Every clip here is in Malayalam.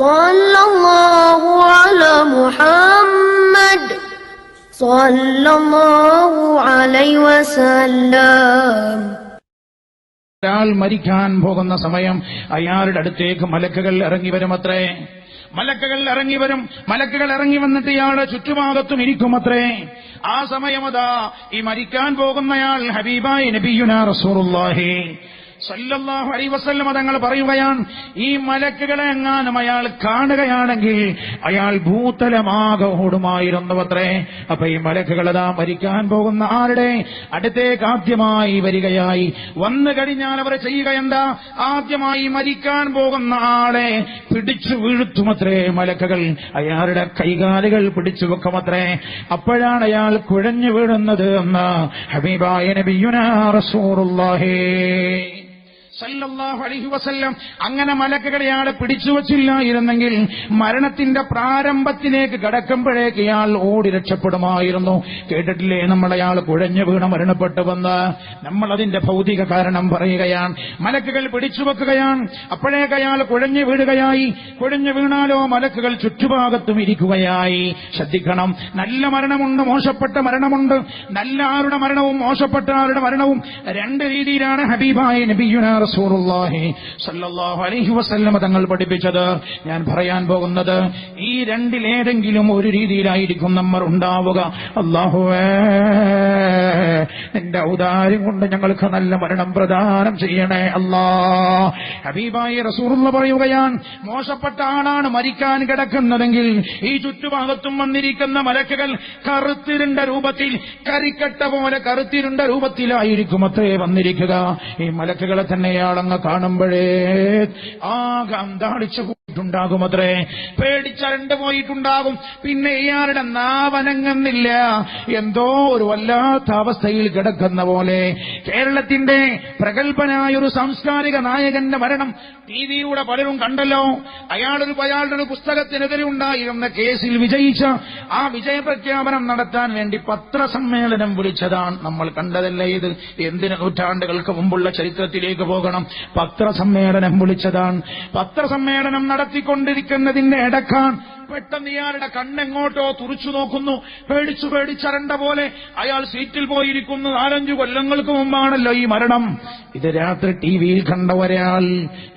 صلى الله على محمد صلى الله عليه وسلم ഒരാൾ മരിക്കാൻ പോകുന്ന സമയം അയാളുടെ അടുത്തേക്ക് മലക്കുകൾ ഇറങ്ങി വരുമത്രേ മലക്കുകൾ ഇറങ്ങി വരും മലക്കുകൾ ഇറങ്ങി വന്നിട്ട് ഇയാളുടെ ചുറ്റുഭാഗത്തും ഇരിക്കുമത്രേ ആ സമയമതാ ഈ മരിക്കാൻ പോകുന്നയാൾ ഹബീബായി നബിയുന റസൂറുല്ലാഹി സല്ലല്ലാഹു അലൈഹി വസല്ലമ തങ്ങൾ പറയുകയാണ് ഈ മലക്കുകളെ എങ്ങാനും അയാൾ കാണുകയാണെങ്കിൽ അയാൾ ഭൂതലമാകെ ഓടുമായിരുന്നുവത്രേ അപ്പൊ ഈ മലക്കുകൾ അതാ മരിക്കാൻ പോകുന്ന ആരുടെ? അടുത്തേക്ക് ആദ്യമായി വരികയായി. വന്നു കഴിഞ്ഞാൽ അവർ ചെയ്യുക എന്താ? ആദ്യമായി മരിക്കാൻ പോകുന്ന ആളെ പിടിച്ചു വീഴ്ത്തുമത്രേ മലക്കുകൾ. അയാളുടെ കൈകാലുകൾ പിടിച്ചു വെക്കുമത്രേ. അപ്പോഴാണ് അയാൾ കുഴഞ്ഞു വീഴുന്നത് എന്ന് ഹബീബായ നബിയുന റസൂറുല്ലാഹി സല്ലല്ലാഹു അലൈഹി വസല്ലം അങ്ങനെ മലക്കുകളെ അയാളെ പിടിച്ചു വച്ചില്ലായിരുന്നെങ്കിൽ മരണത്തിന്റെ പ്രാരംഭത്തിലേക്ക് കടക്കുമ്പോഴേക്ക് ഇയാൾ ഓടി രക്ഷപ്പെടുമായിരുന്നു. കേട്ടിട്ടില്ലേ? നമ്മളയാൾ കുഴഞ്ഞു വീണ് മരണപ്പെട്ടുവെന്ന് നമ്മൾ അതിന്റെ ഭൗതിക കാരണം പറയുകയാണ്. മലക്കുകൾ പിടിച്ചു വെക്കുകയാണ്. അപ്പോഴേക്ക് അയാൾ കുഴഞ്ഞു വീഴുകയായി. കുഴഞ്ഞു വീണാലോ മലക്കുകൾ ചുറ്റുഭാഗത്തും ഇരിക്കുകയായി. ശ്രദ്ധിക്കണം. നല്ല മരണമുണ്ട് മോശപ്പെട്ട മരണമുണ്ട്. നല്ല ആരുടെ മരണവും മോശപ്പെട്ട ആരുടെ മരണവും രണ്ട് രീതിയിലാണ് ഹബീബായ നബിയുന സല്ലല്ലാഹു അലൈഹി വസല്ലമ തങ്ങൾ പഠിപ്പിച്ചത്. ഞാൻ പറയാൻ പോകുന്നത് ഈ രണ്ടിലേതെങ്കിലും ഒരു രീതിയിലായിരിക്കും നമ്മൾ ഉണ്ടാവുക. അള്ളാഹുവേ നിന്റെ ഔദാര്യം കൊണ്ട് ഞങ്ങൾക്ക് നല്ല മരണം പ്രദാനം ചെയ്യണേ അല്ലാ. ഹബീബായി റസൂറുള്ള പറയുകയാണ് മോശപ്പെട്ട ആളാണ് മരിക്കാൻ കിടക്കുന്നതെങ്കിൽ ഈ ചുറ്റുഭാഗത്തും വന്നിരിക്കുന്ന മലക്കുകൾ കറുത്തിരുണ്ട രൂപത്തിൽ കരിക്കട്ട പോലെ കറുത്തിരുണ്ട രൂപത്തിലായിരിക്കും അത്രേ വന്നിരിക്കുക. ഈ മലക്കുകളെ തന്നെ അയാളങ്ങ് കാണുമ്പോഴേ ആകെ അന്താളിച്ചു പോയിട്ടുണ്ടാകും അത്രേ പേടിച്ചരണ്ട് പോയിട്ടുണ്ടാകും. പിന്നെ ഇയാളുടെ നാവനങ്ങുന്നില്ല. എന്തോ ഒരു വല്ലാത്ത അവസ്ഥയിൽ കിടക്കുന്ന പോലെ. കേരളത്തിന്റെ പ്രഗത്ഭനായ ഒരു സാംസ്കാരിക നായകന്റെ മരണം ടി വിയിലൂടെ പലരും കണ്ടല്ലോ. അയാളൊരു അയാളുടെ ഒരു പുസ്തകത്തിനെതിരെ ഉണ്ടായിരുന്ന കേസിൽ വിജയിച്ച ആ വിജയപ്രഖ്യാപനം നടത്താൻ വേണ്ടി പത്രസമ്മേളനം വിളിച്ചതാണ് നമ്മൾ കണ്ടതല്ലേ ഇത്? എന്തിന് നൂറ്റാണ്ടുകൾക്ക് മുമ്പുള്ള ചരിത്രത്തിലേക്ക് പോകണം? പത്രസമ്മേളനം വിളിച്ചതാണ്. പത്രസമ്മേളനം നടത്തിക്കൊണ്ടിരിക്കുന്നതിന്റെ ഇടക്കാൻ പെട്ടെന്ന് ഇയാളുടെ കണ്ണെങ്ങോട്ടോ തുറച്ചു നോക്കുന്നു. പേടിച്ചു പേടിച്ചരണ്ട പോലെ അയാൾ സീറ്റിൽ പോയിരിക്കുന്നു. നാലഞ്ചു കൊല്ലങ്ങൾക്ക് മുമ്പാണല്ലോ ഈ മരണം. ഇത് രാത്രി ടി വിയിൽ കണ്ട ഒരാൾ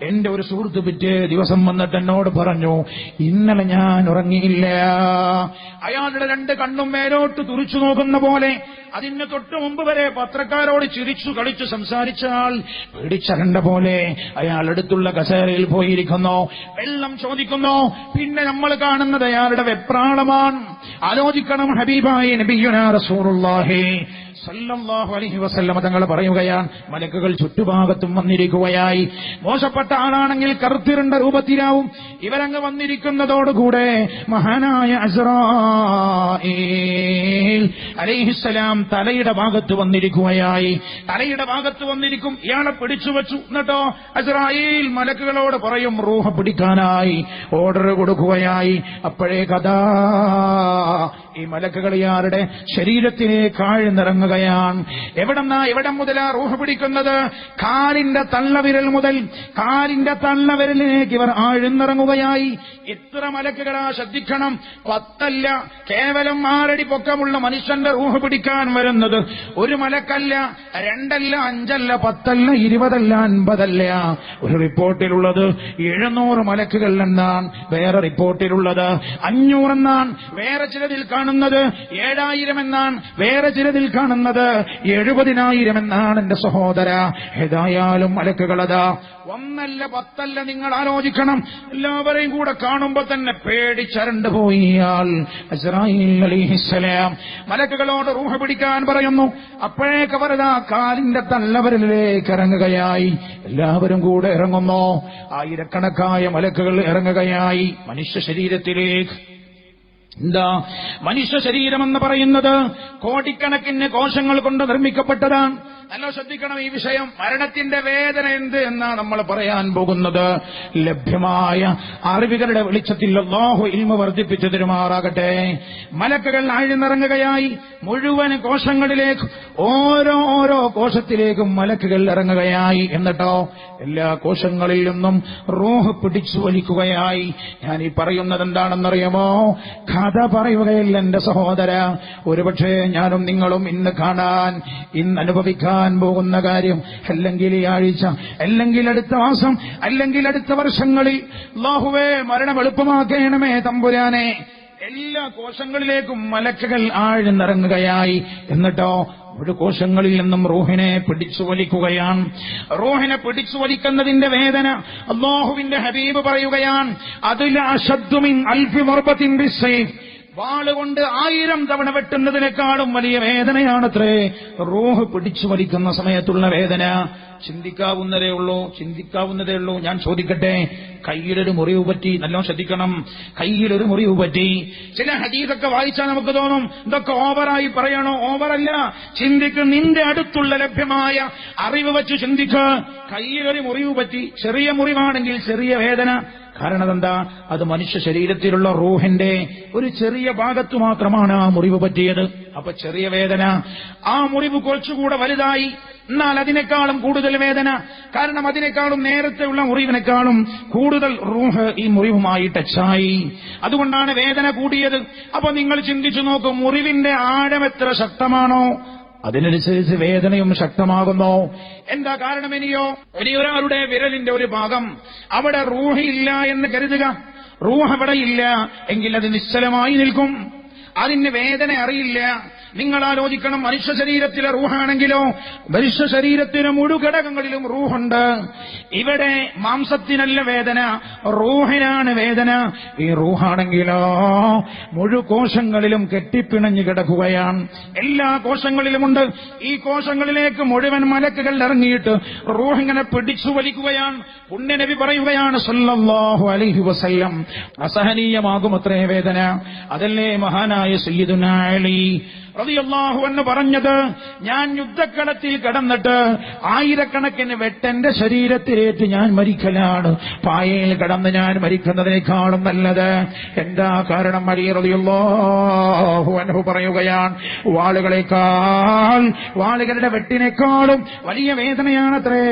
എന്റെ ഒരു സുഹൃത്ത് പിറ്റേ ദിവസം വന്നിട്ട് എന്നോട് പറഞ്ഞു ഇന്നലെ ഞാൻ ഉറങ്ങിയില്ല. അയാളുടെ രണ്ട് കണ്ണും മേലോട്ട് തുറച്ചു നോക്കുന്ന പോലെ അതിന് തൊട്ട് മുമ്പ് വരെ പത്രക്കാരോട് ചിരിച്ചു കളിച്ചു സംസാരിച്ചാൽ പേടിച്ചരണ്ട പോലെ അയാൾ അടുത്തുള്ള കസേരയിൽ പോയിരിക്കുന്നു. വെള്ളം ചോദിക്കുന്നു. പിന്നെ നമ്മൾ കാണുന്നത് അയാളുടെ വെപ്രാളമാണ്. ആലോചിക്കണം ഹബീബായ നബിയുനാ റസൂറുല്ലാഹി സല്ലല്ലാഹു അലൈഹി വസല്ലമ തങ്ങൾ പറയുകയാണ് മലക്കുകൾ ചുറ്റുഭാഗത്തും വന്നിരിക്കുകയായി. മോശപ്പെട്ട ആളാണെങ്കിൽ കറുത്തിരണ്ട രൂപത്തിലാവും. ഇവരങ്ങ് വന്നിരിക്കുന്നതോടുകൂടെ മഹാനായ അസ്രായേൽ അലൈഹിസ്സലാം തലയുടെ ഭാഗത്ത് വന്നിരിക്കുകയായി. തലയുടെ ഭാഗത്ത് വന്നിരിക്കും ഇയാളെ പിടിച്ചു വെച്ചു. എന്നിട്ടോ അസ്രായേൽ മലക്കുകളോട് പറയും റൂഹ പിടിക്കാനായി. ഓർഡർ കൊടുക്കുകയായി. അപ്പോഴേ കഥാ ഈ മലക്കുകൾ ഇയാളുടെ ശരീരത്തിലേക്ക് ആഴ്ന്നിറങ്ങുകയാണ് എവിടെന്നാ എവിടെ മുതലാ റൂഹ് പിടിക്കുന്നത്? കാലിന്റെ തള്ളവിരൽ മുതൽ കാലിന്റെ തള്ളവിരലിലേക്ക് ഇവർ ആഴ്ന്നിറങ്ങുകയായി. ഇത്ര മലക്കുകളാ ശ്രദ്ധിക്കണം. പത്തല്ല കേവലം ആറടി പൊക്കമുള്ള മനുഷ്യന്റെ റൂഹ് പിടിക്കാൻ വരുന്നത് ഒരു മലക്കല്ല രണ്ടല്ല അഞ്ചല്ല പത്തല്ല ഇരുപതല്ല അൻപതല്ല. ഒരു റിപ്പോർട്ടിലുള്ളത് എഴുന്നൂറ് മലക്കുകൾ എന്നാണ് വേറെ റിപ്പോർട്ടിലുള്ളത്. അഞ്ഞൂറെന്നാണ് വേറെ ചിലതിൽ കാണുന്നത്? ഏഴായിരം എന്നാണ് വേറെ ചിലതിൽ കാണുന്നത്. എഴുപതിനായിരം എന്നാണ് എന്റെ സഹോദര. ഏതായാലും മലക്കുകളതാ ഒന്നല്ല പത്തല്ല നിങ്ങൾ ആലോചിക്കണം. എല്ലാവരെയും കൂടെ കാണുമ്പോ തന്നെ പേടിച്ചരണ്ട് പോയിയാൽ അലിഹിസ്സലാം. മലക്കുകളോട് റൂഹ പിടിക്കാൻ പറയുന്നു. അപ്പോഴേക്ക് അവരതാ കാലിന്റെ തള്ളവരിലേക്ക് ഇറങ്ങുകയായി. എല്ലാവരും കൂടെ ഇറങ്ങുന്നു. ആയിരക്കണക്കായ മലക്കുകൾ ഇറങ്ങുകയായി. മനുഷ്യ ശരീരത്തിലേക്ക് എന്താ? മനുഷ്യ ശരീരമെന്ന് പറയുന്നത് കോടിക്കണക്കിന് കോശങ്ങൾ കൊണ്ട് നിർമ്മിക്കപ്പെട്ടതാണ്. നല്ല ശ്രദ്ധിക്കണം ഈ വിഷയം. മരണത്തിന്റെ വേദന എന്ത് എന്നാ നമ്മൾ പറയാൻ പോകുന്നത്. ലഭ്യമായ അറിവുകളുടെ വെളിച്ചത്തിൽ ലോഹ ഇൽമ വർദ്ധിപ്പിച്ചു തരുമാറാകട്ടെ. മലക്കുകൾ ആഴ്ന്നിറങ്ങുകയായി. മുഴുവൻ കോശങ്ങളിലേക്ക് ഓരോ ഓരോ കോശത്തിലേക്കും മലക്കുകൾ ഇറങ്ങുകയായി. എന്നിട്ടോ എല്ലാ കോശങ്ങളിൽ നിന്നും റൂഹ് പിടിച്ചു വലിക്കുകയായി. ഞാൻ ഈ പറയുന്നത് എന്താണെന്നറിയാമോ കഥ പറയുകയില്ല എന്റെ സഹോദര. ഒരുപക്ഷെ ഞാനും നിങ്ങളും ഇന്ന് കാണാൻ ഇന്ന് അനുഭവിക്കാൻ പോകുന്ന കാര്യം അല്ലെങ്കിൽ ഈ ആഴ്ച അല്ലെങ്കിൽ അടുത്ത മാസം അല്ലെങ്കിൽ അടുത്ത വർഷങ്ങളിൽ ലാഹുവേ മരണം എളുപ്പമാക്കണമേ തമ്പുരാനെ. എല്ലാ കോശങ്ങളിലേക്കും മലക്കുകൾ ആഴ്ന്നിറങ്ങുകയായി. എന്നിട്ടോ ഒരു കോശങ്ങളിൽ നിന്നും റൂഹിനെ പിടിച്ചു വലിക്കുകയാണ്. റൂഹിനെ പിടിച്ചു വലിക്കുന്നതിന്റെ വേദന അള്ളാഹുവിന്റെ ഹബീബ് പറയുകയാണ് അതിൽ അശദ്മിൻ അൽഫി വാളുകൊണ്ട് ആയിരം തവണ വെട്ടുന്നതിനേക്കാളും വലിയ വേദനയാണത്രേ. റൂഹ് പിടിച്ചു വലിക്കുന്ന സമയത്തുള്ള വേദന ചിന്തിക്കാവുന്നതേ ഉള്ളൂ ചിന്തിക്കാവുന്നതേ ഉള്ളൂ ഞാൻ ചോദിക്കട്ടെ കയ്യിലൊരു മുറിവ് പറ്റി നല്ലോണം ശ്രദ്ധിക്കണം. കയ്യിലൊരു മുറിവ് പറ്റി. ചില ഹദീസൊക്കെ വായിച്ചാൽ നമുക്ക് തോന്നും ഇതൊക്കെ ഓവറായി പറയണോ? ഓവറല്ല. ചിന്തിക്ക് നിന്റെ അടുത്തുള്ള ലഭ്യമായ അറിവ് വെച്ച് ചിന്തിക്ക്. കയ്യിലൊരു മുറിവ് പറ്റി ചെറിയ മുറിവാണെങ്കിൽ ചെറിയ വേദന. കാരണം എന്താ? അത് മനുഷ്യ ശരീരത്തിലുള്ള റൂഹിന്റെ ഒരു ചെറിയ ഭാഗത്തു മാത്രമാണ് ആ മുറിവ് പറ്റിയത്. അപ്പൊ ചെറിയ വേദന. ആ മുറിവ് കുറച്ചുകൂടെ വലുതായി. എന്നാൽ അതിനേക്കാളും കൂടുതൽ വേദന. കാരണം അതിനേക്കാളും നേരത്തെ ഉള്ള മുറിവിനേക്കാളും കൂടുതൽ റൂഹ് ഈ മുറിവുമായി ടച്ചായി അതുകൊണ്ടാണ് വേദന കൂടിയത്. അപ്പൊ നിങ്ങൾ ചിന്തിച്ചു നോക്കും മുറിവിന്റെ ആഴം എത്ര ശക്തമാണോ? അതിനനുസരിച്ച് വേദനയും ശക്തമാകുന്നു. എന്താ കാരണം ഇനിയോ? ഇനി ഒരാളുടെ വിരലിന്റെ ഒരു ഭാഗം അവിടെ റൂഹില്ല എന്ന് കരുതുക. റൂഹ് അവിടെ ഇല്ല എങ്കിൽ അത് നിശ്ചലമായി നിൽക്കും. അതിന് വേദന അറിയില്ല. നിങ്ങൾ ആലോചിക്കണം മനുഷ്യ ശരീരത്തിലെ റൂഹാണെങ്കിലോ മനുഷ്യ ശരീരത്തിന് മുഴുഘടകങ്ങളിലും റൂഹുണ്ട്. ഇവിടെ മാംസത്തിനല്ല വേദന റൂഹിനാണ് വേദന. ഈ റൂഹാണെങ്കിലോ മുഴു കോശങ്ങളിലും കെട്ടിപ്പിണഞ്ഞു കിടക്കുകയാണ്. എല്ലാ കോശങ്ങളിലുമുണ്ട്. ഈ കോശങ്ങളിലേക്ക് മുഴുവൻ മലക്കുകൾ ഇറങ്ങിയിട്ട് റൂഹിങ്ങനെ പിടിച്ചു വലിക്കുകയാണ്. പുണ്യനബി പറയുകയാണ് സല്ലല്ലാഹു അലൈഹി വസല്ലം. അസഹനീയമാകുമത്രേ വേദന. അതല്ലേ മഹാനായ സയ്യിദുന അലി റളിയല്ലാഹു എന്ന് പറഞ്ഞത് ഞാൻ യുദ്ധക്കളത്തിൽ കിടന്നിട്ട് ആയിരക്കണക്കിന് വെട്ടന്റെ ശരീരത്തിലേറ്റ് ഞാൻ മരിക്കലാണ്. പായയിൽ കിടന്ന് ഞാൻ മരിക്കുന്നതിനേക്കാളും നല്ലത്. എന്താ കാരണം അലി റളിയല്ലാഹു അൻഹു പറയുകയാണ് വാളുകളെക്കാൾ വാളുകളുടെ വെട്ടിനേക്കാളും വലിയ വേദനയാണത്രേ.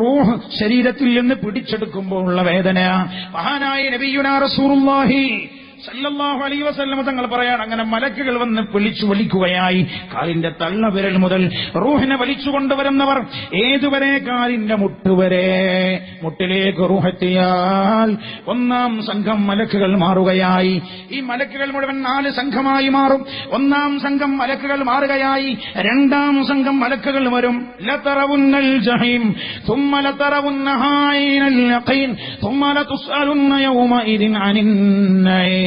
റൂഹ് ശരീരത്തിൽ നിന്ന് പിടിച്ചെടുക്കുമ്പോൾ ഉള്ള വേദന മഹാനായ നബിയുനാ റസൂലുള്ളാഹി സല്ലല്ലാഹു അലൈഹി വസല്ലം തങ്ങൾ പറയാണ് അങ്ങനെ മലക്കുകൾ വന്ന് വിളിച്ചു വലിക്കുകയായി കാലിന്റെ തള്ളവിരൽ മുതൽ റൂഹിനെ വലിച്ചു കൊണ്ടുവരുന്നവർ ഏതുവരെ കാലിന്റെ മുട്ടുവരെ മുട്ടിലേക്ക് റൂഹെത്തിയാൽ ഒന്നാം സംഘം മലക്കുകൾ മാറുകയായി ഈ മലക്കുകൾ മുഴുവൻ നാല് സംഘമായി മാറും ഒന്നാം സംഘം മലക്കുകൾ മാറുകയായി രണ്ടാം സംഘം മലക്കുകൾ വരും ലതറവുന്നൽ ജഹീം ثم لترونها عين اليقين ثم لتسألن يومئذ عن النعيم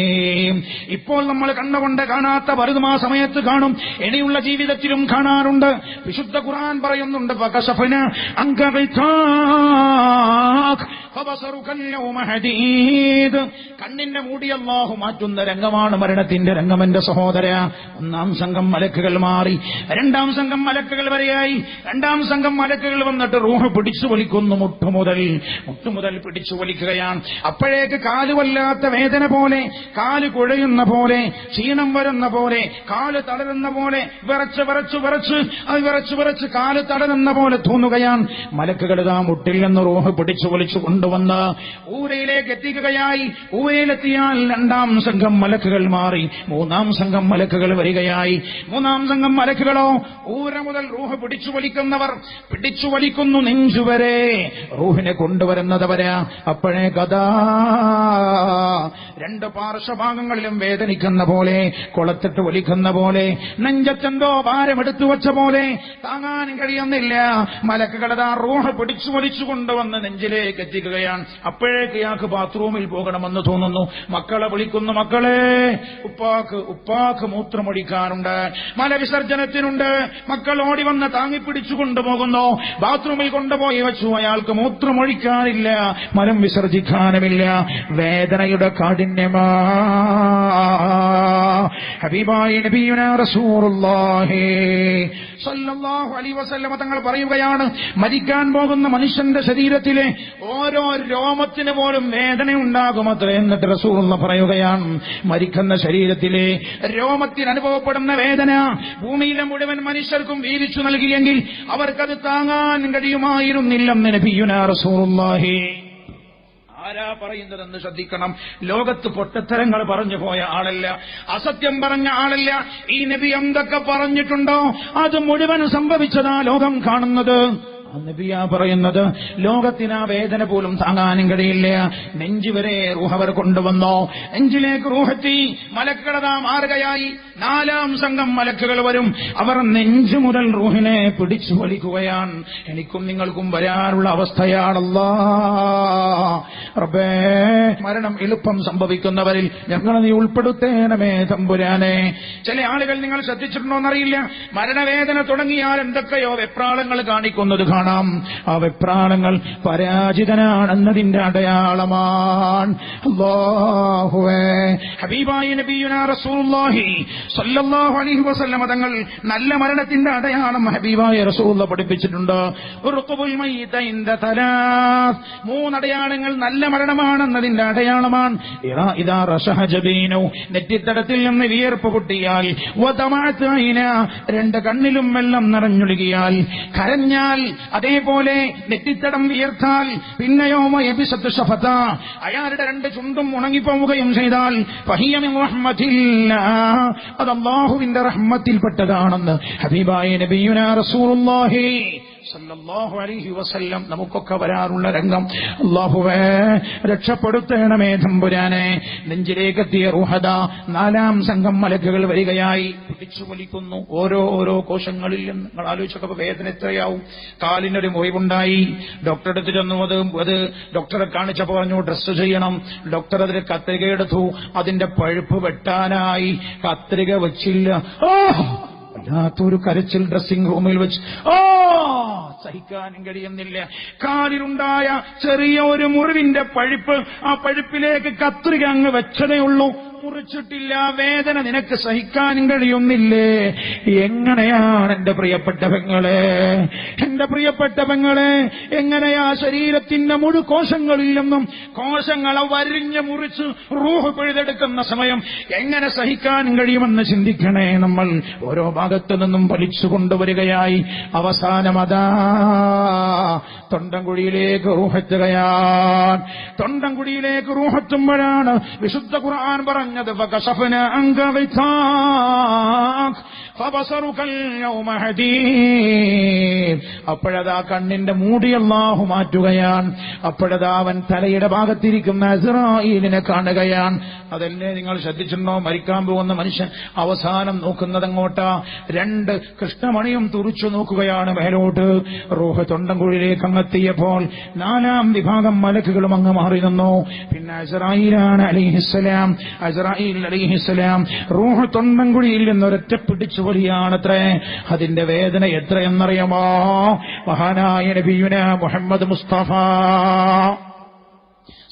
ഇപ്പോൾ നമ്മൾ കണ്ണുകൊണ്ട് കാണാത്ത പലതും ആ സമയത്ത് കാണും. ഇനിയുള്ള ജീവിതത്തിലും കാണാറുണ്ട്. വിശുദ്ധ ഖുർആൻ പറയുന്നുണ്ട് കണ്ണിന്റെ മൂടി അള്ളാഹു മാറ്റുന്ന രംഗമാണ് മരണത്തിന്റെ രംഗം എന്റെ സഹോദര. ഒന്നാം സംഘം മലക്കുകൾ മാറി. രണ്ടാം സംഘം മലക്കുകൾ വരെയായി. രണ്ടാം സംഘം മലക്കുകൾ വന്നിട്ട് റൂഹ് പിടിച്ചു വലിക്കുന്നു മുട്ടുമുതൽ. മുട്ടുമുതൽ പിടിച്ചു വലിക്കുകയാണ്. അപ്പോഴേക്ക് കാലുവല്ലാത്ത വേദന പോലെ കാൽ കുഴയുന്ന പോലെ ക്ഷീണം വരുന്ന പോലെ കാൽ തളരുന്ന പോലെ വിറച്ച് വിറച്ച് വിറച്ച് അത് വിറച്ച് വിറച്ച് കാൽ തളരുന്ന പോലെ തോന്നുകയാണ്. മലക്കുകൾ ഇതാ മുട്ടിൽ നിന്ന് റോഹ് പിടിച്ചു വലിച്ചു കൊണ്ടുവന്ന് ഊരയിലേക്ക് എത്തിക്കുകയായി. ഊരയിലെത്തിയാൽ രണ്ടാം സംഘം മലക്കുകൾ മാറി മൂന്നാം സംഘം മലക്കുകൾ വരികയായി. മൂന്നാം സംഘം മലക്കുകളോ ഊര മുതൽ റൂഹ് പിടിച്ചു വലിക്കുന്നവർ പിടിച്ചു വലിക്കുന്നു നെഞ്ചുവരെ. റൂഹിനെ കൊണ്ടുവരുന്നതവരാ അപ്പോഴേ കഥാ രണ്ട് പാർശ്വഭാഗങ്ങളിലും വേദനിക്കുന്ന പോലെ കൊളത്തിട്ട് ഒലിക്കുന്ന പോലെ നെഞ്ചത്തെന്തോ ഭാരമെടുത്തു വെച്ച പോലെ താങ്ങാൻ കഴിയുന്നില്ല. മലക്കുകളതാ റൂഹ് പിടിച്ചു വലിച്ചു കൊണ്ടുവന്ന് നെഞ്ചിലേക്ക് എത്തിക്കുകയാണ്. അപ്പോഴേക്ക് ഇയാൾക്ക് ബാത്റൂമിൽ പോകണമെന്ന് തോന്നുന്നു. മക്കളെ വിളിക്കുന്നു മക്കളെ. ഉപ്പാക്ക് ഉപ്പാക്ക് മൂത്രമൊഴിക്കാനുണ്ട്. മലവിസർജനത്തിനുണ്ട് മക്കൾ ഓടി വന്ന് താങ്ങിപ്പിടിച്ചു കൊണ്ടുപോകുന്നു. ബാത്റൂമിൽ കൊണ്ടുപോയി വെച്ചു. അയാൾക്ക് മൂത്രമൊഴിക്കാനില്ല. മലം വിസർജിക്കാനുമില്ല. വേദനയുടെ കാഠിന്യം പുണ്യമാ ഹബീബായി റസൂറുല്ലാഹി അലൈഹി വസല്ലമ തങ്ങൾ പറയുകയാണ് മരിക്കാൻ പോകുന്ന മനുഷ്യന്റെ ശരീരത്തിലെ ഓരോ രോമത്തിന് പോലും വേദന ഉണ്ടാകുമത്രേ എന്നിട്ട് റസൂലുള്ള പറയുകയാണ് മരിക്കുന്ന ശരീരത്തിലെ രോമത്തിന് അനുഭവപ്പെടുന്ന വേദന ഭൂമിയിലെ മുഴുവൻ മനുഷ്യർക്കും വീതിച്ചു നൽകിയെങ്കിൽ അവർക്കത് താങ്ങാൻ കഴിയുമായിരുന്നില്ലെന്ന് നബിയുന റസൂലുള്ളാഹി. ആരാ പറയുന്നതെന്ന് ശ്രദ്ധിക്കണം. ലോകത്ത് പൊട്ടത്തരങ്ങൾ പറഞ്ഞു പോയ ആളല്ല. അസത്യം പറഞ്ഞ ആളല്ല. ഈ നബി എന്തൊക്കെ പറഞ്ഞിട്ടുണ്ടോ? അത് മുഴുവൻ സംഭവിച്ചതാ ലോകം കാണുന്നത്. നബിയാ പറയുന്നത് ലോകത്തിന് ആ വേദന പോലും താങ്ങാനും കഴിയില്ല. നെഞ്ചുവരെ റൂഹവർ കൊണ്ടുവന്നോ. നെഞ്ചിലേക്ക് റൂഹത്തി മലക്കളതാ മാറുകയായി. നാലാം സംഘം മലക്കുകൾ വരും. അവർ നെഞ്ചു മുതൽ റൂഹിനെ പിടിച്ചു വലിക്കുകയാണ്. എനിക്കും നിങ്ങൾക്കും വരാനുള്ള അവസ്ഥയാണല്ലോ. റബ്ബേ മരണം എളുപ്പം സംഭവിക്കുന്നവരിൽ ഞങ്ങളെ നീ ഉൾപ്പെടുത്തേണമേ തമ്പുരാനെ. ചില ആളുകൾ നിങ്ങൾ ശ്രദ്ധിച്ചിട്ടുണ്ടോ എന്നറിയില്ല മരണവേദന തുടങ്ങിയാൽ എന്തൊക്കെയോ വെപ്രാളങ്ങൾ കാണിക്കുന്നത് കാണാം ആ വെപ്രാളങ്ങൾ പരാജിതനാണെന്നതിന്റെ അടയാളമാണ്. തങ്ങൾ നല്ല മരണത്തിന്റെ അടയാളം ഹബീബായ റസൂള്ള പഠിപ്പിച്ചിട്ടുണ്ട്. മൂന്നടയാളങ്ങൾ നല്ല മരണമാണെന്നതിന്റെ അടയാളമാണ്. നെറ്റിത്തടത്തിൽ നിന്ന് വിയർപ്പ് പൊട്ടിയാൽ രണ്ട് കണ്ണിലും വെള്ളം നിറഞ്ഞൊഴുകിയാൽ കരഞ്ഞാൽ അതേപോലെ നെറ്റിത്തടം വിയർത്താൽ പിന്നെയോ എബിസത്ത് ഷഫത അയാളുടെ രണ്ട് ചുണ്ടും ഉണങ്ങിപ്പോവുകയും ചെയ്താൽ അത് അള്ളാഹുവിന്റെ റഹ്മത്തിൽപ്പെട്ടതാണെന്ന് ഹബീബായ നബിയുന റസൂലുള്ളാഹി സല്ലല്ലാഹു അലൈഹി വസല്ലം നമുക്കൊക്കെ വരാറുള്ള രംഗം. അള്ളാഹുവേ രക്ഷപ്പെടുത്തേണമേ തമ്പുരാനെ. നെഞ്ചിലേക്കെത്തിയ റുഹദ നാലാം സംഘം മലക്കുകൾ വരികയായി. പിടിച്ചു ഓരോ ഓരോ കോശങ്ങളിൽ നിന്ന് നിങ്ങൾ ആലോചിച്ചപ്പോ വേദന എത്രയാവും. കാലിനൊരു മുറിവുണ്ടായി. ഡോക്ടറെ അടുത്ത് ചെന്നു അത് അത് ഡോക്ടറെ കാണിച്ചപ്പോ പറഞ്ഞു ഡ്രസ്സ് ചെയ്യണം. ഡോക്ടർ അതിന് കത്രിക എടുത്തു. അതിന്റെ പഴുപ്പ് വെട്ടാനായി. കത്രിക വെച്ചില്ല. വല്ലാത്തൊരു കരച്ചിൽ ഡ്രസ്സിംഗ് റൂമിൽ വെച്ച്. ഓ സഹിക്കാനും കഴിയുന്നില്ല. കാലിലുണ്ടായ ചെറിയ ഒരു മുറിവിന്റെ പഴുപ്പ് ആ പഴുപ്പിലേക്ക് കത്രിക അങ്ങ് വെച്ചതേ ഉള്ളൂ. മുറിച്ചിട്ടില്ല വേദന നിനക്ക് സഹിക്കാനും കഴിയുന്നില്ലേ? എങ്ങനെയാണ് എന്റെ പ്രിയപ്പെട്ട പെങ്ങളെ? എന്റെ പ്രിയപ്പെട്ട പെങ്ങളെ എങ്ങനെയാ ശരീരത്തിന്റെ മുഴു കോശങ്ങളിൽ നിന്നും കോശങ്ങളെ വരിഞ്ഞ് മുറിച്ച് റൂഹ് പിഴുതെടുക്കുന്ന സമയം എങ്ങനെ സഹിക്കാനും കഴിയുമെന്ന് ചിന്തിക്കണേ നമ്മൾ. ഓരോ ഭാഗത്തു നിന്നും വലിച്ചു കൊണ്ടുവരികയായി. അവസാനം അതാ തൊണ്ടൻകുഴിയിലേക്ക് റൂഹെത്തുകയാണ് തൊണ്ടൻകുഴിയിലേക്ക് റൂഹെത്തുമ്പോഴാണ് വിശുദ്ധ ഖുർആൻ പറഞ്ഞത് അപ്പോഴതാ കണ്ണിന്റെ മൂടി അള്ളാഹു മാറ്റുകയാണ്. അപ്പോഴതാ അവൻ തലയുടെ ഭാഗത്തിരിക്കുന്ന അസറായിലിനെ കാണുകയാണ്. അതല്ലേ നിങ്ങൾ ശ്രദ്ധിച്ചിട്ടുണ്ടോ? മരിക്കാൻ പോകുന്ന മനുഷ്യൻ അവസാനം നോക്കുന്നത് അങ്ങോട്ടാ രണ്ട് കൃഷ്ണമണിയും തുറച്ചു നോക്കുകയാണ് മേലോട്ട്. റൂഹ തൊണ്ടൻകുഴിയിലേക്ക് അങ്ങെത്തിയപ്പോൾ നാലാം വിഭാഗം മലക്കുകളും അങ്ങ് മാറി നിന്നു. പിന്നെ അസറായിലാണ് അലിഹിസ്സലാം. അസ അസറായിൽ അലിഹിസ്ലാം റൂഹ് തൊണ്ടൻകുഴിയിൽ നിന്ന് ഒരൊറ്റ പിടിച്ചു വലിയാണത്രേ. അതിന്റെ വേദന എത്രയെന്നറിയാമോ? മഹാനായ നബിയുന മുഹമ്മദ് മുസ്തഫ.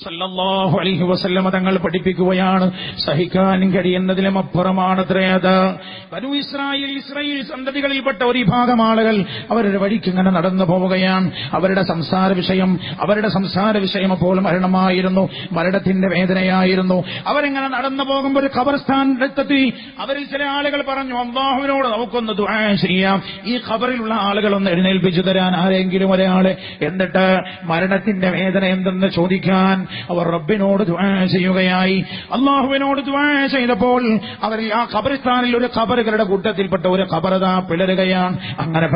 സല്ലല്ലാഹു അലൈഹി വസല്ലമ തങ്ങൾ പഠിപ്പിക്കുകയാണ്. സഹിക്കാനും കഴിയുന്നതിലും അപ്പുറമാണത്രേ അത്. ബനു ഇസ്രായേൽ ഇസ്രായേൽ സന്തതികളിൽപ്പെട്ട ഒരു വിഭാഗം ആളുകൾ അവരുടെ വഴിക്ക് ഇങ്ങനെ നടന്നു പോവുകയാണ്. അവരുടെ സംസാര വിഷയം അവരുടെ സംസാര വിഷയം അപ്പോൾ മരണമായിരുന്നു. മരണത്തിന്റെ വേദനയായിരുന്നു. അവരെങ്ങനെ നടന്നു പോകുമ്പോൾ ഒരു ഖബർസ്ഥാനത്തെത്തി അവരിൽ ചില ആളുകൾ പറഞ്ഞു അള്ളാഹുവിനോട് നമുക്കൊന്ന് ദുആ ചെയ്യാം. ഈ ഖബറിലുള്ള ആളുകളൊന്ന് എഴുന്നേൽപ്പിച്ചു തരാൻ ആരെങ്കിലും ഒരാളെ. എന്നിട്ട് മരണത്തിന്റെ വേദന എന്തെന്ന് ചോദിക്കാൻ അവർ റബ്ബിനോട് ചെയ്യുകയായി. അള്ളാഹുവിനോട് ചെയ്തപ്പോൾ അവർ ആ ഖബറിസ്ഥാനിൽ ഒരു ഖബറുകളുടെ കൂട്ടത്തിൽപ്പെട്ട ഒരു ഖബറതാ പിളരുകയാണ്. അങ്ങനെ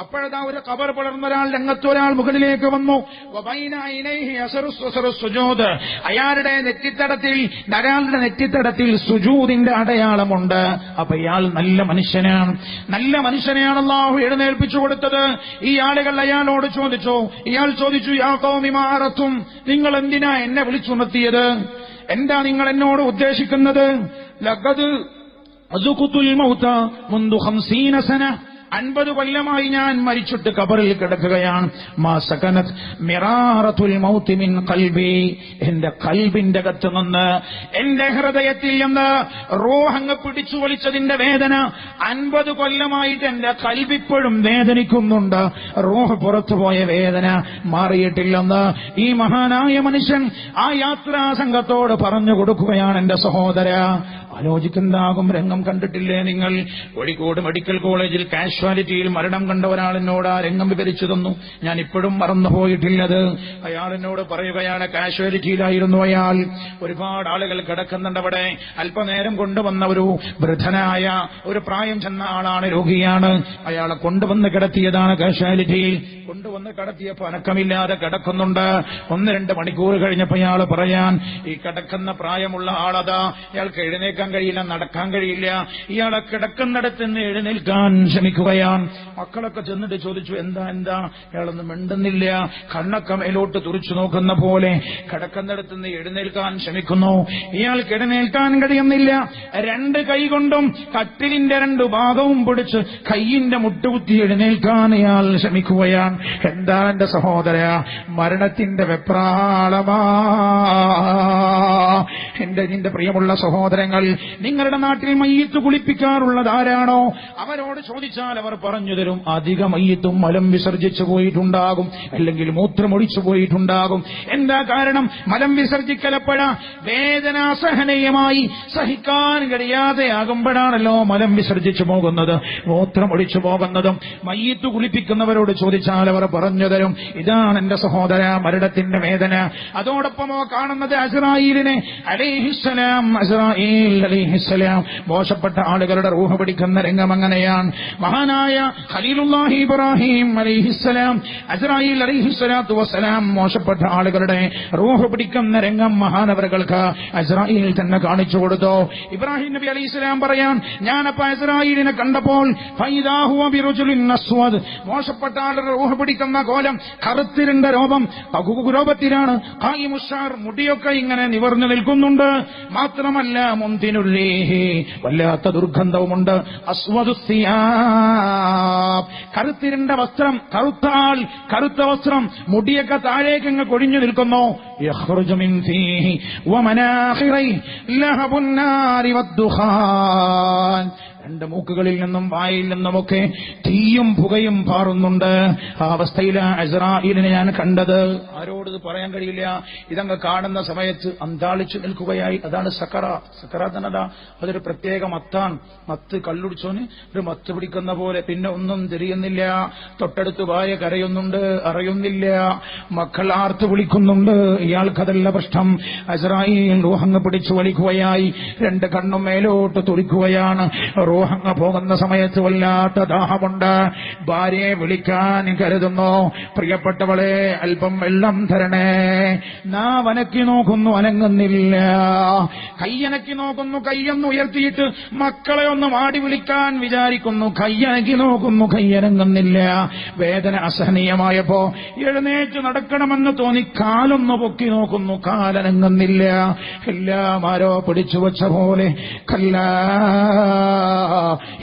അപ്പോഴതാ ഒരു ഖബർ പിളർന്ന ഒരാൾ രംഗത്ത് ഒരാൾ മുകളിലേക്ക് വന്നു. അയാളുടെ നെറ്റിത്തടത്തിൽ അയാളുടെ നെറ്റിത്തടത്തിൽ സുജൂദിന്റെ അടയാളമുണ്ട്. അപ്പൊ ഇയാൾ നല്ല മനുഷ്യനാണ്. നല്ല മനുഷ്യനെയാണ് അള്ളാഹു എഴുന്നേൽപ്പിച്ചു കൊടുത്തത്. ഈ ആളുകൾ അയാളോട് ചോദിച്ചു. ഇയാൾ ചോദിച്ചു യാ നിങ്ങൾ എന്തിനാ എന്നെ വിളിച്ചുണർത്തിയത് എന്താ നിങ്ങൾ എന്നോട് ഉദ്ദേശിക്കുന്നത്? ലഗത് മുന്തു സീനസന സന. അൻപത് കൊല്ലമായി ഞാൻ മരിച്ചിട്ട് കബറിൽ കിടക്കുകയാണ്. മാ സകനത് മിറാറത്തുൽ മൗത്തിമിൻ കൽബി എന്റെ കൽബിന്റെ കത്ത് നിന്ന് എന്റെ ഹൃദയത്തിൽ നിന്ന് റോഹങ്ങ് പിടിച്ചു വലിച്ചതിന്റെ വേദന അൻപത് കൊല്ലമായിട്ട് എന്റെ കൽബിപ്പോഴും വേദനിക്കുന്നുണ്ട്. റോഹ് പുറത്തുപോയ വേദന മാറിയിട്ടില്ലെന്ന് ഈ മഹാനായ മനുഷ്യൻ ആ യാത്രാ സംഘത്തോട് പറഞ്ഞു കൊടുക്കുകയാണ് എന്റെ സഹോദര. ആലോചിക്കുന്നാകും രംഗം കണ്ടിട്ടില്ലേ നിങ്ങൾ? കോഴിക്കോട് മെഡിക്കൽ കോളേജിൽ കാഷ്വാലിറ്റിയിൽ മരണം കണ്ട ഒരാൾ എന്നോട് ആ രംഗം വിവരിച്ചു തന്നു. ഞാൻ ഇപ്പോഴും മറന്നുപോയിട്ടില്ലത് അയാൾ എന്നോട് പറയുകയാണ് കാഷ്വാലിറ്റിയിലായിരുന്നു അയാൾ. ഒരുപാട് ആളുകൾ കിടക്കുന്നുണ്ട് അവിടെ. അല്പനേരം കൊണ്ടുവന്ന ഒരു വൃദ്ധനായ ഒരു പ്രായം ചെന്ന ആളാണ് രോഗിയാണ്. അയാളെ കൊണ്ടുവന്ന് കിടത്തിയതാണ് കാഷ്വാലിറ്റിയിൽ. കൊണ്ടുവന്ന് കിടത്തിയപ്പോ അനക്കമില്ലാതെ കിടക്കുന്നുണ്ട്. ഒന്ന് രണ്ട് മണിക്കൂർ കഴിഞ്ഞപ്പോ അയാൾ പറയാൻ ഈ കിടക്കുന്ന പ്രായമുള്ള ആളതാ. ഇയാൾക്ക് എഴുന്നേക്കാൻ കഴിയില്ല നടക്കാൻ കഴിയില്ല. ഇയാളെ കിടക്കുന്നിടത്ത് നിന്ന് എഴുന്നേൽക്കാൻ ശ്രമിക്കുകയാണ്. മക്കളൊക്കെ ചെന്നിട്ട് ചോദിച്ചു എന്താ എന്താ? ഇയാളൊന്നും മിണ്ടുന്നില്ല. കണ്ണൊക്കെ മേലോട്ട് തുറിച്ചു നോക്കുന്ന പോലെ കിടക്കുന്നിടത്ത് നിന്ന് എഴുന്നേൽക്കാൻ ശ്രമിക്കുന്നു. ഇയാൾക്ക് എഴുന്നേൽക്കാൻ കഴിയുന്നില്ല. രണ്ട് കൈ കൊണ്ടും കട്ടിലിന്റെ രണ്ടു ഭാഗവും പിടിച്ച് കൈയിന്റെ മുട്ടുകുത്തി എഴുന്നേൽക്കാൻ ഇയാൾ ശ്രമിക്കുകയാണ്. എന്താ എന്റെ സഹോദര? മരണത്തിന്റെ വെപ്രാളമാ. എന്റെ നിന്റെ പ്രിയമുള്ള സഹോദരങ്ങൾ നിങ്ങളുടെ നാട്ടിൽ മയ്യത്ത് കുളിപ്പിക്കാറുള്ളത് ആരാണോ? അവരോട് ചോദിച്ചാൽ അവർ പറഞ്ഞു തരും അധിക മയ്യത്തും മലം വിസർജിച്ചു പോയിട്ടുണ്ടാകും അല്ലെങ്കിൽ മൂത്രമൊഴിച്ചു പോയിട്ടുണ്ടാകും. എന്താ കാരണം? മലം വിസർജിക്കലപ്പഴ? വേദനാസഹനീയമായി സഹിക്കാൻ കഴിയാതെയാകുമ്പോഴാണല്ലോ മലം വിസർജിച്ചു പോകുന്നത്. മൂത്രമൊഴിച്ചു പോകുന്നതും മയ്യത്ത് കുളിപ്പിക്കുന്നവരോട് ചോദിച്ചാൽ അവർ പറഞ്ഞു തരും ഇതാണ് എന്റെ സഹോദര മരണത്തിന്റെ വേദന. അതോടൊപ്പമോ കാണുന്നത് അസ്രായിലിനെ അലൈഹിസ്സലാം അസ്രായിൽ അലൈഹിസ്സലാം മോശപ്പെട്ട ആളുകളുടെ റൂഹ പിടിക്കുന്ന രംഗം അങ്ങനെയാണ്. മഹാനായ ഖലീലുല്ലാഹി ഇബ്രാഹിം അലൈഹിസ്സലാം അസ്രായിൽ അലൈഹിസ്സലാത്തു വസ്സലാം മോശപ്പെട്ട ആളുകളുടെ റൂഹ പിടിക്കുന്ന രംഗം മഹാനവറുകൾക്ക് അസ്രായിൽ തന്നെ കാണിച്ചു കൊടുത്തു. ഇബ്രാഹിം നബി അലൈഹി സ്വലാം പറയാൻ ഞാനപ്പോ അസ്രായിലിനെ കണ്ടപ്പോൾ മോശപ്പെട്ട ആളുടെ റൂഹ പിടിക്കുന്ന കോലം കറുത്തിരുണ്ട രോപം രൂപത്തിലാണ് മുടിയൊക്കെ ഇങ്ങനെ നിവർന്നു നിൽക്കുന്നുണ്ട്. മാത്രമല്ല മുന്തിനുള്ളേഹി വല്ലാത്ത ദുർഗന്ധവുമുണ്ട്. കറുത്തിരണ്ട വസ്ത്രം കറുത്ത ആൾ കറുത്ത വസ്ത്രം മുടിയൊക്കെ താഴേക്ക് അങ്ങ് കൊഴിഞ്ഞു നിൽക്കുന്നു. രണ്ട് മൂക്കുകളിൽ നിന്നും വായിൽ നിന്നുമൊക്കെ തീയും പുകയും പാറുന്നുണ്ട്. ആ അവസ്ഥയിലാണ് അസ്രായിലിനെ ഞാൻ കണ്ടത്. ആരോട് ഇത് പറയാൻ കഴിയില്ല. ഇതങ്ങ് കാണുന്ന സമയത്ത് അന്താളിച്ചു നിൽക്കുകയായി. അതാണ് സക്കറ. സക്കറ തന്നതാ അതൊരു പ്രത്യേക മത്താണ്. മത്ത് കള്ളുടിച്ചോന് ഒരു മത്ത് പിടിക്കുന്ന പോലെ. പിന്നെ ഒന്നും തിരിയുന്നില്ല. തൊട്ടടുത്ത് വായ കരയുന്നുണ്ട്. അറിയുന്നില്ല. മക്കൾ ആർത്ത് വിളിക്കുന്നുണ്ട്. ഇയാൾക്കതല്ല പ്രശ്നം. അസറായി ലോഹങ്ങ് പിടിച്ചു വലിക്കുകയായി. രണ്ട് കണ്ണും മേലോട്ട് തുടിക്കുകയാണ്. റൂഹങ്ങ് പോകുന്ന സമയത്ത് വല്ലാത്ത ദാഹമുണ്ട്. ഭാര്യയെ വിളിക്കാൻ കരുതുന്നു. പ്രിയപ്പെട്ടവളെ അല്പം വെള്ളം തരണേ. നാ വനക്കി നോക്കുന്നു അനങ്ങുന്നില്ല. കയ്യനക്കി നോക്കുന്നു കയ്യൊന്ന് ഉയർത്തിയിട്ട് മക്കളെ ഒന്ന് മാടി വിളിക്കാൻ വിചാരിക്കുന്നു. കയ്യനക്കി നോക്കുന്നു കയ്യനങ്ങുന്നില്ല. വേദന അസഹനീയമായപ്പോ എഴുന്നേറ്റ് നടക്കണമെന്ന് തോന്നി കാലൊന്ന് പൊക്കി നോക്കുന്നു. കാലനങ്ങുന്നില്ല. എല്ലാം ആരോ പിടിച്ചു വച്ച പോലെ. കല്ല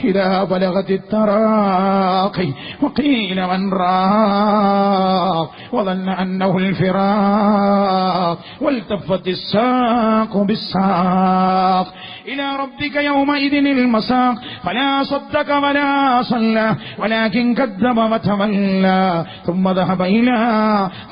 ഇതാ بلغت التراقي وقيل من راق وظن أنه الفراق والتفت الساق بالساق إلى ربك يومئذ المساق فلا صدق ولا صلى ولكن كذب وتولى ثم ذهب إلى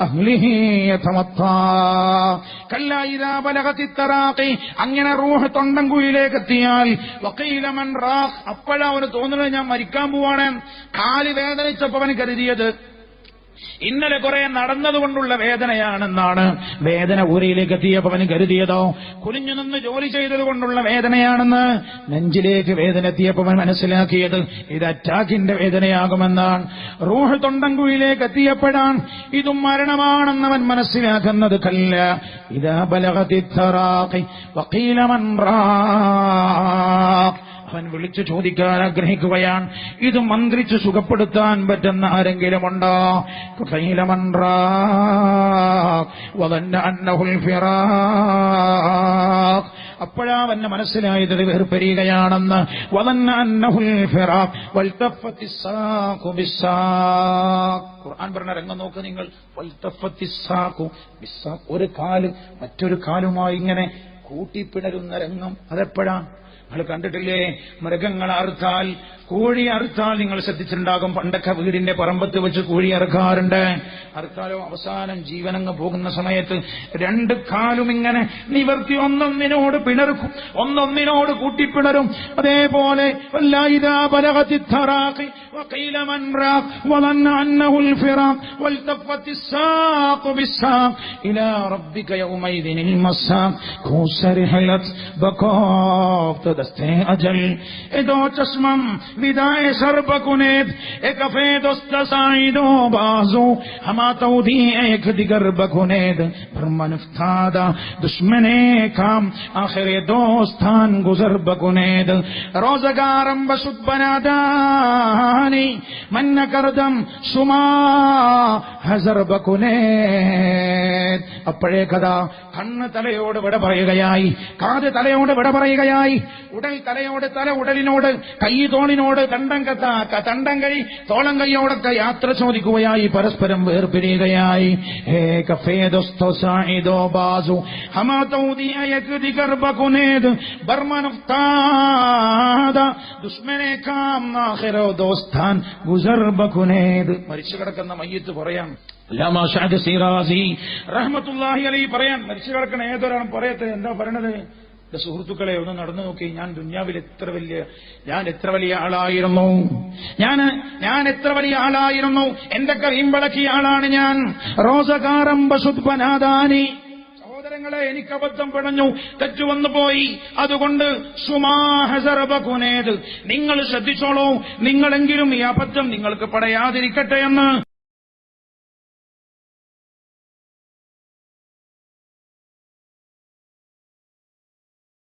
أهله يتمطى كلا إذا بلغت التراقي അങ്ങനെ റൂഹ് തൊണ്ടൻകുഴിയിലേക്ക് എത്തിയാൽ വക്കീലമൻ റാഖ് അപ്പോഴാ അവന് തോന്നുന്നത് ഞാൻ മരിക്കാൻ പോവാണ് കാല് വേദനിച്ചപ്പോ അവൻ കരുതിയത് ഇന്നലെ കുറെ നടന്നതുകൊണ്ടുള്ള വേദനയാണെന്നാണ്. വേദന ഊരയിലേക്ക് എത്തിയപ്പോ അവന് കരുതിയതോ കുനിഞ്ഞു നിന്ന് ജോലി ചെയ്തതുകൊണ്ടുള്ള വേദനയാണെന്ന് നെഞ്ചിലേക്ക് വേദന എത്തിയപ്പോ അവൻ മനസ്സിലാക്കിയത് ഇത് അറ്റാക്കിന്റെ വേദനയാകുമെന്നാണ്. റൂഹ് തൊണ്ടൻകുഴിയിലേക്ക് എത്തിയപ്പോഴാണ് ഇതും മരണമാണെന്ന് അവൻ മനസ്സിലാക്കുന്നത് കല്ല. ഇതാ റാഖ്. അവൻ വിളിച്ചു ചോദിക്കാൻ ആഗ്രഹിക്കുകയാണ്. ഇത് മന്ത്രിച്ച് സുഖപ്പെടുത്താൻ പറ്റുന്ന ആരെങ്കിലും ഉണ്ടോ? അപ്പോഴാ വന്നെ മനസ്സിലായത് വേർപ്പെരിയുകയാണെന്ന് ഖുർആൻ പറഞ്ഞ രംഗം നോക്ക് നിങ്ങൾ. ഒരു കാൽ മറ്റൊരു കാലുമായി ഇങ്ങനെ കൂട്ടിപ്പിണരുന്ന രംഗം അതെപ്പോഴാ? നിങ്ങൾ കണ്ടിട്ടില്ലേ? മൃഗങ്ങൾ അറുത്താൽ കോഴി അറുത്താൽ നിങ്ങൾ ശ്രദ്ധിച്ചിട്ടുണ്ടാകും. പണ്ടൊക്കെ വീടിന്റെ പറമ്പത്ത് വെച്ച് കോഴി അറുക്കാറുണ്ട്. അറുത്താലോ അവസാനം ജീവനങ്ങ് പോകുന്ന സമയത്ത് രണ്ട് കാലും ഇങ്ങനെ നിവർത്തി ഒന്നൊന്നിനോട് പിണർക്കും ഒന്നൊന്നിനോട് കൂട്ടിപ്പിണരും. അതേപോലെ വല്ലായിദാ ബലഗത്തി التراق وقيل من راق وظن أنه الفراق والتفت الساق بالساق إلى ربك يومئذ المساق كوسر حلت بكوفت دسته أجل إدو چشمم وداع سر بکنید ایک فید سعیدو بازو ہما تودی ایک دیگر بکنید برمن افتادا دشمن کام آخر دوستان گذر بکنید روزگارم بشد بنادانی من نکردم شما ഹസർ ബകുനേത് അപ്പോഴേ കഥ കണ്ണ് തലയോട് വിട പറയുകയായി കാത് തലയോട് വിട പറയുകയായി ഉടൽ തലയോട് തല ഉടലിനോട് കൈ തോളിനോട് തണ്ടം കത്ത തണ്ടം കൈ തോളം കൈയോടൊക്കെ യാത്ര ചോദിക്കുകയായി പരസ്പരം വേർപിരിയുകയായി. മരിച്ചു കിടക്കുന്ന മയ്യത്ത് പറയാം പറയാൻ മരിച്ചു കിടക്കണ ഏതൊരാളും പറയട്ടെ എന്താ പറയണത്? എന്റെ സുഹൃത്തുക്കളെ ഒന്ന് നടന്നു നോക്കി. ഞാൻ ദുന്യാവിൽ എത്ര വലിയ ഞാൻ എത്ര വലിയ ആളായിരുന്നു? ഞാൻ ഞാൻ എത്ര വലിയ ആളായിരുന്നു? എന്റെ കറിയുമ്പളക്കിയ ആളാണ് ഞാൻ. റോസകാരം പശുപനാദാനി സഹോദരങ്ങളെ എനിക്ക് അബദ്ധം പിടഞ്ഞു. തെറ്റു വന്നു പോയി. അതുകൊണ്ട് സുമാഹസറബുനേത് നിങ്ങൾ ശ്രദ്ധിച്ചോളൂ. നിങ്ങളെങ്കിലും ഈ അബദ്ധം നിങ്ങൾക്ക് പടയാതിരിക്കട്ടെ എന്ന്.